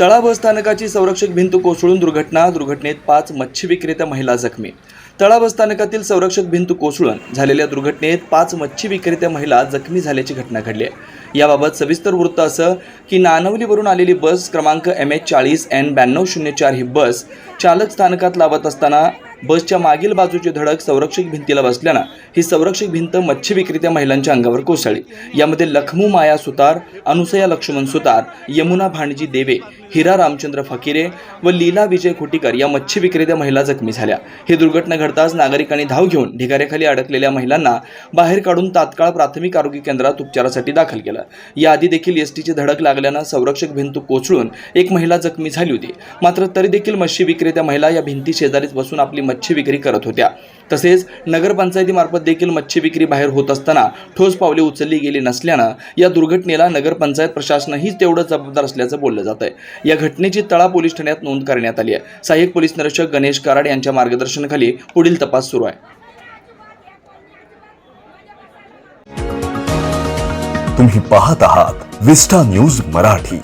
तळा बस स्थानकाची संरक्षक भिंत कोसळून दुर्घटना दुर्घटनेत पाच मच्छी विक्रेत्या महिला जखमी. तळा स्थानकातील संरक्षक भिंत कोसळून झालेल्या दुर्घटनेत पाच मच्छी विक्रेत्या महिला जखमी झाल्याची घटना घडली आहे. याबाबत सविस्तर वृत्त असं की नानवलीवरून आलेली बस क्रमांक एम एच चाळीस एन ब्याण्णव शून्य चार ही बस चालक स्थानकात लावत असताना बसच्या मागील बाजूची धडक संरक्षक भिंतीला बसल्यानं ही संरक्षक भिंत मच्छी विक्रेत्या महिलांच्या अंगावर कोसळली. यामध्ये लखमू माया सुतार अनुसया लक्ष्मण सुतार यमुना भांडजी देवे हिरा रामचंद्र फकीरे व लीला विजय खोटीकर या मच्छी विक्रेत्या महिला जखमी झाल्या. ही दुर्घटना घडताच नागरिकांनी धाव घेऊन ढिगाऱ्याखाली अडकलेल्या महिलांना बाहेर काढून तात्काळ प्राथमिक आरोग्य केंद्रात उपचारासाठी दाखल केलं. याआधी देखील एस टीची धडक लागल्यानं संरक्षक भिंत कोसळून एक महिला जखमी झाली होती. मात्र तरी देखील मच्छी विक्रेत्या महिला या भिंती शेजारीच बसून आपली मच्छी विक्री करत होत्या. तसेच नगरपंचायतीमार्फत देखील मच्छी विक्री बाहेर होत असताना ठोस पावले उचलली गेली नसल्यानं या दुर्घटनेला नगरपंचायत प्रशासनही तेवढं जबाबदार असल्याचं बोललं जात आहे या घटनेची तळा पोलीस ठाण्यात नोंद करण्यात आली आहे. सहाय्यक पोलीस निरीक्षक गणेश कराड यांच्या मार्गदर्शनाखाली पुढील तपास सुरू आहे. तुम्ही पाहत आहात विस्टा न्यूज मराठी.